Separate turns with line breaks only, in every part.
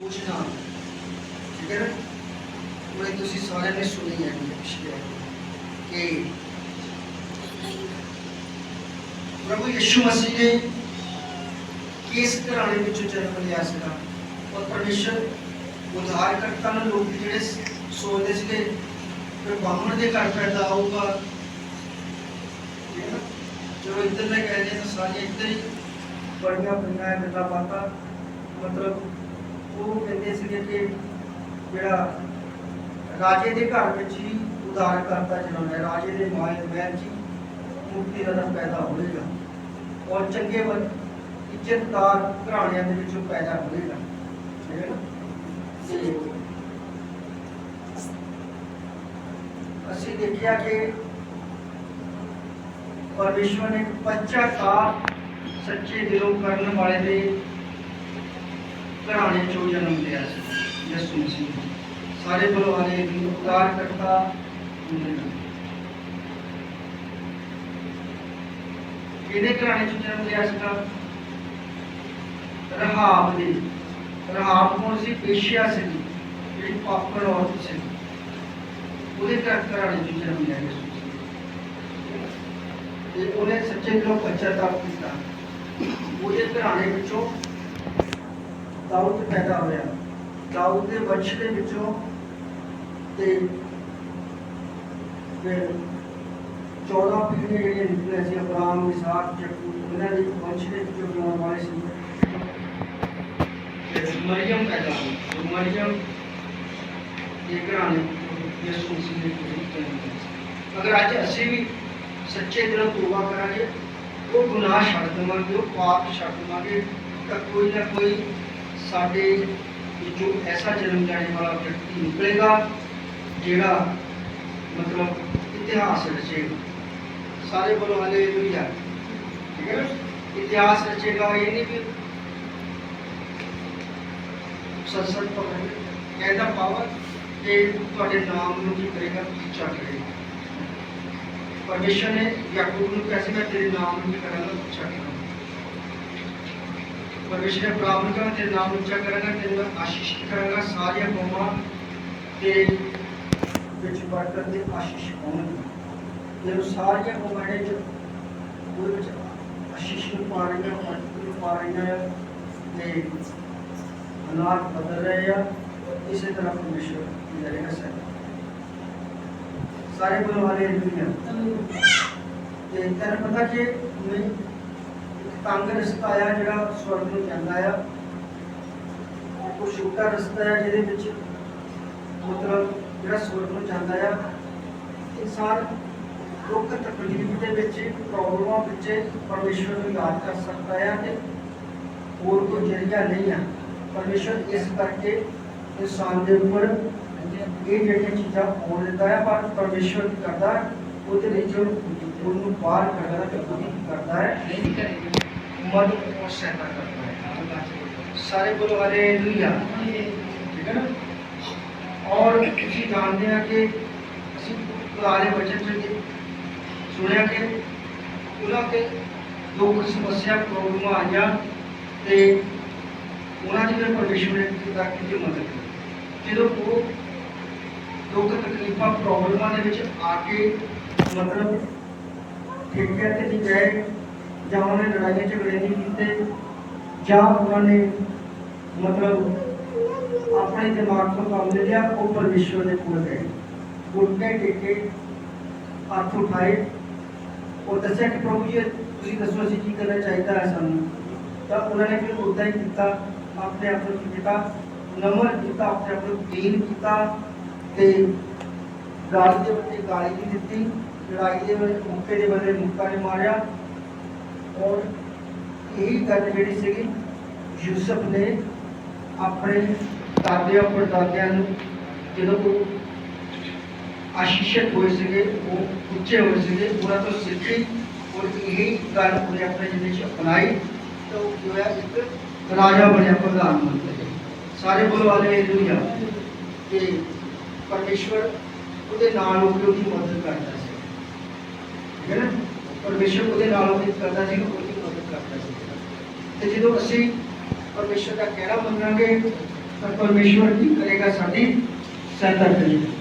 ਪੁੱਛਣਾ ਠੀਕ ਹੈ ਨਾ ਉਹਨੇ ਤੁਸੀਂ ਸਾਰਿਆਂ ਨੇ ਸੁਣੀ ਹੈ ਜੀ ਪਿਛਲੇ ਕਿ ਪ੍ਰਭੂ ਯਿਸੂ ਮਸੀਹ ਨੇ ਕਿਸ ਘਰਾਣੇ ਵਿੱਚੋਂ ਜਨਮ ਲਿਆ ਸੀਗਾ ਔਰ ਪਰਮੇਸ਼ਰ ਉਧਾਰਕਰਤਾ ਨੂੰ ਲੋਕ ਜਿਹੜੇ ਸੋਚਦੇ ਸੀਗੇ ਕਿ ਬਾਹਮਣ ਦੇ ਘਰ ਪੈਦਾ ਹੋਊਗਾ ਠੀਕ ਹੈ ਨਾ? ਚਲੋ ਇੱਧਰ ਲੈ ਕੇ ਆਏ ਤਾਂ ਸਾਰੀਆਂ ਇੱਧਰ ਹੀ ਬੜੀਆਂ ਬੜੀਆਂ ਇਹ ਗੱਲਾਂ ਬਾਤਾਂ ਮਤਲਬ ਉਹ ਕਹਿੰਦੇ ਸੀਗੇ ਕਿ ਜਿਹੜਾ ਰਾਜੇ ਦੇ ਘਰ ਵਿੱਚ ਹੀ ਉਦਾਰ ਕਰਤਾ ਜਨਮ ਹੈ, ਰਾਜੇ ਦੇ ਮਾਇ ਮਹਿਲ 'ਚ ਮੁਕਤੀ ਦਾ ਪੈਦਾ ਹੋਵੇਗਾ ਔਰ ਚੰਗੇ ਵਰ ਇੱਜ਼ਤਦਾਰ ਘਰਾਣਿਆਂ ਦੇ ਵਿੱਚੋਂ ਪੈਦਾ ਹੋਵੇਗਾ ਠੀਕ ਹੈ ਨਾ? ਅਸੀਂ ਦੇਖਿਆ ਕਿ ਪਰਮੇਸ਼ਵਰ ਨੇ ਪੰਚਾ ਪੱਚਾਤਾਪ ਸੱਚੇ ਦਿਲੋਂ ਕਰਨ ਵਾਲੇ ਦੇ ਘਰਾਣੇ ਚੋਂ ਜਨਮ ਲਿਆ ਸੀ, ਯਿਸੂ ਮਸੀਹ। ਸਾਰੇ ਬਲਵਾਨੇ ਦੀ ਉਦਾਰ ਕਰਤਾ ਕਿਹਦੇ ਘਰਾਣੇ ਚੋਂ ਜਨਮ ਲਿਆ ਸੀਗਾ? ਰਹਾਬ ਦੇ। ਰਹਾਬ ਕੌਣ ਸੀ? ਪੇਸ਼ੀਆ ਸੀ, ਜਿਹੜੀ ਪਾਪੜ ਔਰਤ ਸੀ। ਉਹਦੇ ਘਰਾਣੇ ਚੋਂ ਜਨਮ ਲਿਆ ਯਿਸੂ ਤੇ ਉਹਨੇ ਸੱਚੇ ਦਿਲੋਂ ਪਛਤਾਵਾ ਕੀਤਾ। ਉਹਦੇ ਘਰਾਣੇ ਵਿੱਚੋਂ ਦਾਊਦ ਪੈਦਾ ਹੋਇਆ ਦਾਊਦ ਦੇ ਵੰਸ਼ ਦੇ ਵਿੱਚੋਂ ਤੇ ਫਿਰ 14 ਪੀੜ੍ਹੀਆਂ ਜਿਹੜੀਆਂ ਨਿਕਲੀਆਂ ਸੀ ਅਬਰਾਮ ਇਸਾਕ ਯਾਕੂਬ ਉਹਨਾਂ ਦੇ ਵੰਸ਼ ਦੇ ਵਿੱਚੋਂ ਬਣਾਉਣ ਵਾਲੇ ਸੀ ਤੇ ਮਰੀਮ ਪੈਦਾ ਹੋਈ ਤੇ ਮਰੀਮ ਇਹ ਘਰਾਣੇ ਵਿੱਚੋਂ ਯਿਸੂ ਮਸੀਹ ਦੇ ਕੋਲ ਜਨਮ ਲਿਆ ਸੀ। ਅਗਰ ਅੱਜ ਅਸੀਂ ਵੀ ਸੱਚੇ ਦਿਲੋਂ ਤੋਬਾ ਕਰਾਂਗੇ ਉਹ ਗੁਨਾਹ ਛੱਡ ਦੇਵਾਂਗੇ ਉਹ ਪਾਪ ਛੱਡ ਦੇਵਾਂਗੇ ਤਾਂ ਕੋਈ ਨਾ ਕੋਈ ਸਾਡੇ ਵਿੱਚੋਂ ਐਸਾ ਜਨਮ ਲੈਣ ਵਾਲਾ ਵਿਅਕਤੀ ਨਿਕਲੇਗਾ ਜਿਹੜਾ ਮਤਲਬ ਇਤਿਹਾਸ ਰਚੇਗਾ ਸਾਰੇ ਬੋਲੋ ਹਾਲੇਲੂਇਆ ਠੀਕ ਹੈ ਨਾ? ਇਤਿਹਾਸ ਰਚੇਗਾ ਇਹ ਨਹੀਂ ਕਿ ਸਤਸੰਗ ਪੜ੍ਹਨ ਕਹਿੰਦਾ ਪਾਵਰ ਕਿ ਤੁਹਾਡੇ ਨਾਮ ਨੂੰ ਕੀ ਕਰੇਗਾ ਉੱਚਾ ਕਰੇਗਾ ਪਰਮੇਸ਼ਰ ਨੇ ਯਾਕੂਬ ਨੂੰ ਕਿਹਾ ਸੀ ਮੈਂ ਤੇਰੇ ਨਾਮ ਨੂੰ ਕੀ ਕਰਾਂਗਾ ਉੱਚਾ ਕਰਾਂਗਾ ਅਬਰਾਮ ਨੂੰ ਕਿਹਾ ਤੇਰੇ ਨਾਮ ਉੱਚਾ ਕਰਾਂਗਾ ਤੈਨੂੰ ਮੈਂ ਆਸ਼ੀਸ਼ ਕਰਾਂਗਾ ਸਾਰੀਆਂ ਕੌਮਾਂ ਤੇ ਵਿੱਚ ਬਰਕਤ ਤੇ ਆਸ਼ੀਸ਼ ਪਾਉਣਗੇ ਤੈਨੂੰ ਸਾਰੀਆਂ ਕੌਮਾਂ ਜੋ ਉਹਦੇ ਵਿੱਚ ਆਸ਼ੀਸ਼ ਨੂੰ ਪਾ ਰਹੀਆਂ ਬਰਕਤ ਨੂੰ ਪਾ ਰਹੀਆਂ ਤੇ ਹਾਲਾਤ ਬਦਲ ਰਹੇ ਆ ਇਸੇ ਤਰ੍ਹਾਂ ਪਰਮੇਸ਼ਰ ਕੀ ਕਰੇਗਾ ਸਰ ਸਾਰੇ ਬੋਲੋ ਹਾਲੇਲੂਇਆ ਤੇ ਤੈਨੂੰ ਪਤਾ ਕਿ ਮੈਂ ਤੰਗ ਰਸਤਾ ਆ ਜਿਹੜਾ ਸਵਰਗ ਨੂੰ ਜਾਂਦਾ ਆ ਉਹ ਛੋਟਾ ਰਸਤਾ ਆ ਜਿਹਦੇ ਵਿੱਚ ਮਤਲਬ ਜਿਹੜਾ ਸਵਰਗ ਨੂੰ ਜਾਂਦਾ ਆ ਇਨਸਾਨ ਦੁੱਖ ਤਕਲੀਫ ਦੇ ਵਿੱਚ ਪ੍ਰੋਬਲਮਾਂ ਵਿੱਚ ਪਰਮੇਸ਼ਵਰ ਨੂੰ ਯਾਦ ਕਰ ਸਕਦਾ ਆ ਤੇ ਹੋਰ ਕੋਈ ਜਰੀਆ ਨਹੀਂ ਆ ਪਰਮੇਸ਼ਵਰ ਇਸ ਕਰਕੇ ਇਨਸਾਨ ਦੇ ਉੱਪਰ ਇਹ ਜਿਹੜੀਆਂ ਚੀਜ਼ਾਂ ਹੋਣ ਦਿੰਦਾ ਹੈ ਪਰ ਪਰਮੇਸ਼ਵਰ ਕੀ ਕਰਦਾ ਹੈ ਉਹਦੇ ਵਿੱਚ ਉਹਨੂੰ ਬਾਹਰ ਕੱਢਦਾ ਤੇ ਉਹਦੀ ਕੀ ਕਰਦਾ ਹੈ
ਨਹੀਂ ਕਰੇਗਾ
ਮਦਦ ਉਹ ਸਹਾਇਤਾ ਕਰਦਾ ਹੈ। ਸਾਰੇ ਬੋਲੋ ਹਾਲੇਲੂਇਆ ਠੀਕ ਹੈ ਨਾ? ਔਰ ਤੁਸੀਂ ਜਾਣਦੇ ਆ ਕਿ ਅਸੀਂ ਪੁਰਾਣੇ ਵਚਨ ਵਿੱਚ ਸੁਣਿਆ ਕਿ ਉਹਨਾਂ ਕੇ ਦੁੱਖ, ਸਮੱਸਿਆ, ਪ੍ਰੋਬਲਮਾਂ ਆਈਆਂ ਤੇ ਉਹਨਾਂ ਦੀ ਵੀ ਪਰਮੇਸ਼ਵਰ ਨੇ ਕੀਤਾ ਕਿ ਮਦਦ। ਜਦੋਂ ਉਹ ਦੁੱਖ, ਤਕਲੀਫਾਂ, ਪ੍ਰੋਬਲਮਾਂ ਦੇ ਵਿੱਚ ਆ ਕੇ ਮਤਲਬ ਠੇਕਿਆਂ ਤੇ ਨਹੀਂ ਗਏ ਜਾਂ ਉਹਨਾਂ ਨੇ ਲੜਾਈਆਂ ਝਗੜੇ ਨਹੀਂ ਕੀਤੇ, ਜਾਂ ਉਹਨਾਂ ਨੇ ਮਤਲਬ ਆਪਣੇ ਦਿਮਾਗ ਤੋਂ ਕੰਮ ਲੈ ਲਿਆ, ਉਹ ਪਰਮੇਸ਼ਵਰ ਦੇ ਕੋਲ ਗਏ। ਗੁੱਟੇ ਟੇਕੇ ਹੱਥ ਉਠਾਏ। ਉਹ ਦੱਸਿਆ ਕਿ ਪ੍ਰਭੂ ਜੀ, ਤੁਸੀਂ ਦੱਸੋ ਅਸੀਂ ਕੀ ਕਰਨਾ ਚਾਹੀਦਾ ਹੈ ਸਾਨੂੰ? ਤਾਂ ਉਹਨਾਂ ਨੇ ਫਿਰ ਉਦਾਂ ਹੀ ਕੀਤਾ, ਆਪਣੇ ਆਪ ਨੂੰ ਕੀ ਕੀਤਾ? ਨਮਨ ਕੀਤਾ, ਆਪਣੇ ਆਪ ਨੂੰ ਕਲੀਨ ਕੀਤਾ ਤੇ ਗਾਲੀ ਦੇ ਬੰਦੇ ਗਾਲੀ ਨਹੀਂ ਦਿੱਤੀ। ਲੜਾਈ ਦੇ ਵੇਲੇ ਦੇ ਬਦਲੇ ਮੁੱਕਾ ਨੇ ਮਾਰਿਆ। ਔਰ ਇਹੀ ਗੱਲ ਜਿਹੜੀ ਸੀਗੀ ਯੂਸਫ ਨੇ ਆਪਣੇ ਦਾਦਿਆਂ ਪੜਦਾਦਿਆਂ ਨੂੰ ਜਦੋਂ ਉਹ ਆਸ਼ੀਸ਼ਿਤ ਹੋਏ ਸੀਗੇ ਉਹ ਉੱਚੇ ਹੋਏ ਸੀਗੇ ਉਹਨਾਂ ਤੋਂ ਸਿੱਖੀ ਔਰ ਇਹੀ ਗੱਲ ਉਹਨੇ ਆਪਣੇ ਜ਼ਿੰਦਗੀ 'ਚ ਅਪਣਾਈ ਤਾਂ ਉਹ ਜੋ ਹੈ ਇੱਕ ਰਾਜਾ ਬਣਿਆ ਪ੍ਰਧਾਨ ਮੰਤਰੀ ਸਾਰੇ ਬੋਲੋ ਹਾਲੇਲੂਇਆ ਤੇ ਪਰਮੇਸ਼ਵਰ ਉਹਦੇ ਨਾਲ ਹੋ ਕੇ ਉਹਦੀ ਮਦਦ ਕਰਦਾ ਸੀ ਠੀਕ ਹੈ ਨਾ ਪਰਮੇਸ਼ਵਰ ਉਹਦੇ ਨਾਲ ਹੋ ਕਰਦਾ ਸੀ, ਉਹਦੀ ਮਦਦ ਕਰਦਾ ਸੀ। ਤੇ ਜਦੋਂ ਅਸੀਂ ਪਰਮੇਸ਼ਵਰ ਦਾ ਕਹਿਣਾ ਮੰਨਾਂਗੇ, ਤਾਂ ਪਰਮੇਸ਼ਵਰ ਕੀ ਕਰੇਗਾ ਸਾਡੀ ਸਹਾਇਤਾ ਕਰੇਗਾ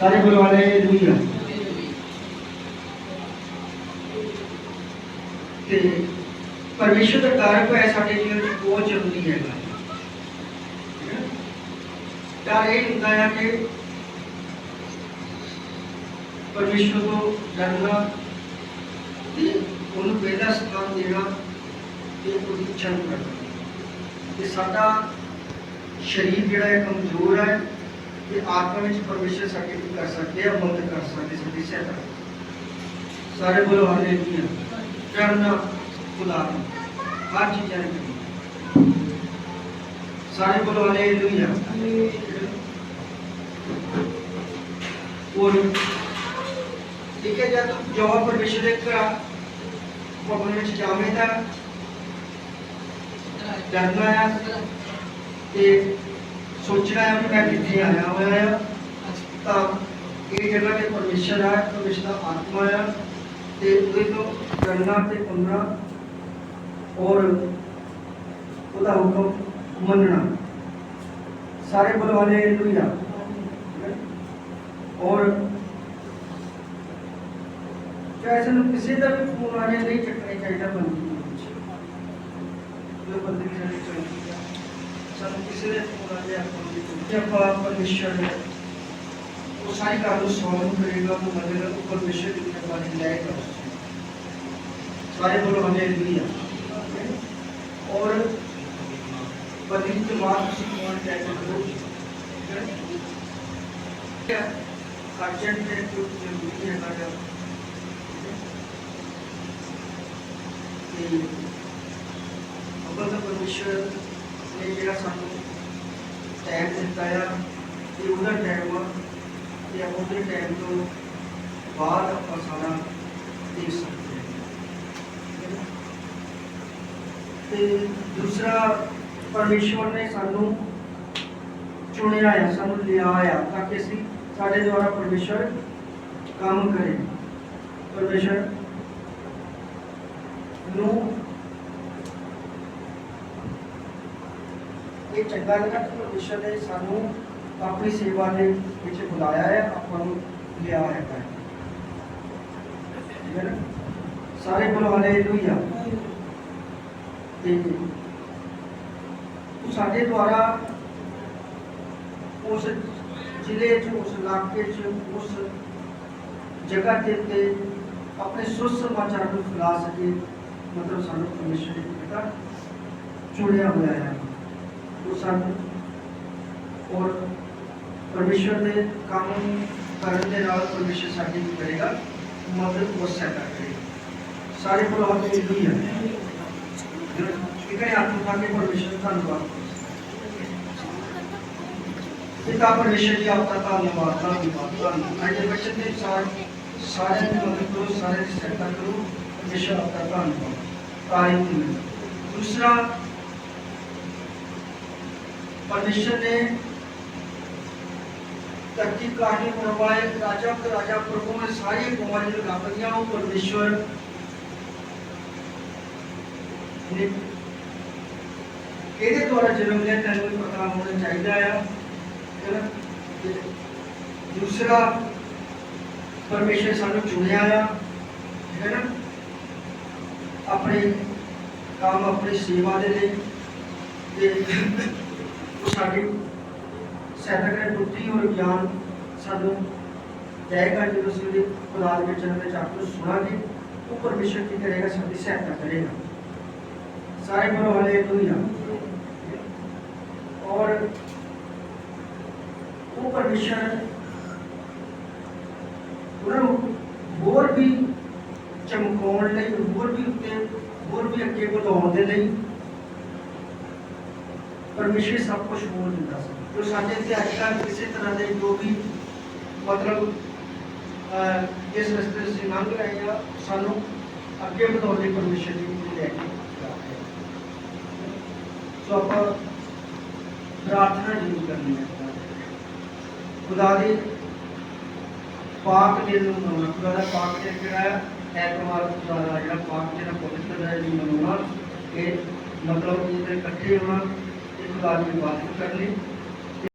ਸਾਰੇ ਬੁਲਵਾਲੇ ਦੁਨੀਆ ਤੇ ਪਰਮੇਸ਼ਵਰ ਦਾ ਕਾਰਜ ਹੈ ਸਾਡੇ ਜੀਵਨ ਵਿੱਚ ਬਹੁਤ ਜ਼ਰੂਰੀ ਹੈਗਾ। ਤਾਂ ਇਹ ਹੁੰਦਾ ਹੈ ਕਿ ਪਰਮੇਸ਼ਵਰ ਤੋਂ ਡਰਨਾ ਉਹਨੂੰ ਪਹਿਲਾ ਸਥਾਨ ਦੇਣਾ ਤੇ ਉਹਦੀ ਇੱਛਾ ਨੂੰ ਕਰਨਾ ਤੇ ਸਾਡਾ ਸਰੀਰ ਜਿਹੜਾ ਹੈ ਕਮਜ਼ੋਰ ਹੈ ਤੇ ਆਤਮਾ ਵਿੱਚ ਪਰਮੇਸ਼ਰ ਸਾਡੇ ਕੀ ਕਰ ਸਕਦੇ ਆ ਮਦਦ ਕਰ ਸਕਦੇ ਸਾਡੀ ਸਹਾਇਤਾ ਸਾਰੇ ਬੋਲੋ ਹਾਲੇਲੂਇਆ ਕਰਨਾ ਖੁਦਾ ਨੂੰ ਹਰ ਚੀਜ਼ਾਂ ਦੀ ਸਾਰੇ ਬੋਲੋ ਹਾਲੇਲੂਇਆ और ठीक है जब जो परमेश्वर एक वो अपने ਵਿੱਚ ਜਾਵੇਗਾ ਡਰਨਾ ਆ ਤੇ ਸੋਚਣਾ ਹੈ ਕਿ ਮੈਂ ਕਿੱਥੇ ਆਇਆ ਹੋਇਆ ਆ ਤਾਂ ਇਹ ਜਗ੍ਹਾ ਤੇ ਪਰਮੇਸ਼ਰ ਆ ਪਰਮੇਸ਼ਰ ਦਾ ਆਤਮਾ ਆ ਤੇ ਉਹਦੇ ਤੋਂ ਡਰਨਾ ਤੇ ਪੰਨਾ ਔਰ ਉਹਦਾ ਹੁਕਮ ਮੰਨਣਾ ਸਾਰੇ ਬੋਲੋ ਹਾਲੇਲੂਇਆ ਔਰ तो ऐसे लोग किसी का भी फ़ोन आगे नहीं चटनी चाहिए बंदी जो बंदी चाहिए। सर किसी ने फ़ोन आ गया जब परमेश्वर है। वो सारी काम सॉल्व करेगा, वो बनेगा तो परमेश्वर की हमारी लाएगा सारे बोलो हमें लिया। और बंदी के बाद उसी कौन कैसे करो अर्जेंट है। तो ज़रूरी है ना ਤੇ ਅਬਲ ਪਰਮੇਸ਼ਰ ਨੇ ਜਿਹੜਾ ਸਾਨੂੰ ਟਾਈਮ ਦਿੱਤਾ ਆ ਤੇ ਉਹਦਾ ਟਾਈਮ ਆ ਤੇ ਆਪਾਂ ਉਹਦੇ ਟਾਈਮ ਤੋਂ ਬਾਅਦ ਆਪਾਂ ਸਾਰਾ ਦੇਖ ਸਕਦੇ ਹਾਂ। ਤੇ ਦੂਸਰਾ ਪਰਮੇਸ਼ਵਰ ਨੇ ਸਾਨੂੰ ਚੁਣਿਆ ਆ, ਸਾਨੂੰ ਲਿਆ ਆ ਤਾਂ ਕਿ ਅਸੀਂ ਸਾਡੇ ਦੁਆਰਾ ਪਰਮੇਸ਼ਰ ਕੰਮ ਕਰੇ ਪਰਮੇਸ਼ਰ ਨੂੰ ਇਹ ਚੰਗਾ ਲੱਗਾ ਕਿ ਪਰਮੇਸ਼ਰ ਨੇ ਸਾਨੂੰ ਆਪਣੀ ਸੇਵਾ ਦੇ ਵਿੱਚ ਬੁਲਾਇਆ ਹੈ, ਆਪਾਂ ਨੂੰ ਲਿਆ ਹੈ ਕਰ ਸਾਰੇ ਬੋਲੋ ਹਾਲੇਲੂਇਆ ਤੇ ਉਹ ਸਾਡੇ ਦੁਆਰਾ ਉਸ ਜ਼ਿਲ੍ਹੇ 'ਚ, ਉਸ ਇਲਾਕੇ 'ਚ, ਉਸ ਜਗ੍ਹਾ ਦੇ ਉੱਤੇ ਆਪਣੇ ਸੁਰ ਸਮਾਚਾਰ ਨੂੰ ਫੈਲਾ ਸਕੇ। ਮਤਲਬ ਸਾਨੂੰ ਪਰਮੇਸ਼ਰ ਨੇ ਕਿਹਾ ਚੁਣਿਆ ਹੋਇਆ ਹੈ ਉਹ ਸਾਨੂੰ ਔਰ ਪਰਮੇਸ਼ਰ ਦੇ ਕੰਮ ਕਰਨ ਦੇ ਨਾਲ ਪਰਮੇਸ਼ਰ ਸਾਡੀ ਕੀ ਕਰੇਗਾ ਮਦਦ ਉਹ ਸਹਾਇਤਾ ਕਰੇਗਾ ਸਾਰੇ ਕੋਲ ਹੱਥ ਮਿਲਦੀ ਹੈ ਠੀਕ ਹੈ ਹੱਥ ਉਠਾ ਕੇ ਪਰਮੇਸ਼ਰ ਦਾ ਧੰਨਵਾਦ ਪਿਤਾ ਪਰਮੇਸ਼ਰ ਜੀ ਆਪਦਾ ਧੰਨਵਾਦ ਧੰਨਵਾਦ ਧੰਨਵਾਦ ਅੱਜ ਦੇ ਬੱਚੇ ਦੇ ਸਾਰ ਸਾਰਿਆਂ ਦੀ ਮਦਦ ਕਰੋ ਸਾਰਿਆਂ ਦੀ ਸਹਾਇਤਾ ਕਰੋ ਪਰਮੇਸ਼ਰ ਆਪਦਾ ਧੰਨਵਾਦ ਤਾਰੀਫ ਦੀ ਦੂਸਰਾ परमेश्वर ने धरती काटने बनवाए राजा के राजा प्रभु में सारी कुमारी गापरियां हो परमेश्वर ने ਇਹਦੇ ਦੁਆਰਾ ਜਨਮ ਲਿਆ ਤੈਨੂੰ ਵੀ ਪਤਾ ਹੋਣਾ ਚਾਹੀਦਾ ਆ ਠੀਕ ਹੈ ਨਾ? ਤੇ ਦੂਸਰਾ ਪਰਮੇਸ਼ਰ ਸਾਨੂੰ ਚੁਣਿਆ ਆ ਠੀਕ ਹੈ ਨਾ ਆਪਣੇ ਕੰਮ, ਆਪਣੀ ਸੇਵਾ ਦੇ ਲਈ ਤੇ ਸਾਡੀ ਸਹਾਇਤਾ ਕਰੇ ਬੁੱਧੀ ਔਰ ਗਿਆਨ ਸਾਨੂੰ ਦੇਗਾ ਜਦੋਂ ਅਸੀਂ ਉਹਦੇ ਔਲਾਦ ਵਿੱਚ ਉਹਨਾਂ ਦੇ ਚਾਕ ਨੂੰ ਸੁਣਾਂਗੇ, ਉਹ ਪਰਮੇਸ਼ਰ ਕੀ ਕਰੇਗਾ, ਸਾਡੀ ਸਹਾਇਤਾ ਕਰੇਗਾ। ਸਾਰੇ ਬੋਲੋ ਹਾਲੇਲੂਇਆ ਔਰ ਉਹ ਪਰਮੇਸ਼ਰ ਉਹਨਾਂ ਨੂੰ ਹੋਰ ਵੀ ਚਮਕਾਉਣ ਲਈ ਹੋਰ ਵੀ ਉੱਤੇ, ਹੋਰ ਵੀ ਅੱਗੇ ਵਧਾਉਣ ਦੇ ਲਈ ਪਰਮੇਸ਼ਰ ਸਭ ਕੁਝ ਬੋਲ ਦਿੰਦਾ ਸੀ। ਜੋ ਸਾਡੇ ਤੇ ਅੱਜ ਕੱਲ੍ਹ ਕਿਸੇ ਤਰ੍ਹਾਂ ਦੇ ਜੋ ਵੀ ਮਤਲਬ ਇਸ ਰਸਤੇ ਅਸੀਂ ਲੰਘ ਰਹੇ ਆ ਸਾਨੂੰ ਅੱਗੇ ਵਧਾਉਣ ਲਈ ਪਰਮੇਸ਼ਰ ਦੀ ਲੈ ਕੇ ਸੋ ਆਪਾਂ ਪ੍ਰਾਰਥਨਾ ਜ਼ਰੂਰ ਕਰਨੀ ਹੈ। ਖੁਦਾ ਦੇ ਪਾਕ ਦਿਲ ਨੂੰ ਮਨਾਉਣਾ ਖੁਦਾ ਦਾ ਪਾਕ ਦਿਲ ਜਿਹੜਾ ਹੈ ਐਤਵਾਰ ਦਾ ਜਿਹੜਾ ਪਾਕ ਜਿਹੜਾ ਪਵਿੱਤਰ ਹੈ ਜੀ ਮਨਾਉਣਾ ਇਹ ਮਤਲਬ ਇਹਦੇ ਇਕੱਠੇ ਹੋਣਾ ਤੇ ਖੁਦਾ ਕਾਰਵਾਈ ਵਾਪਸ ਕਰ ਲਈ।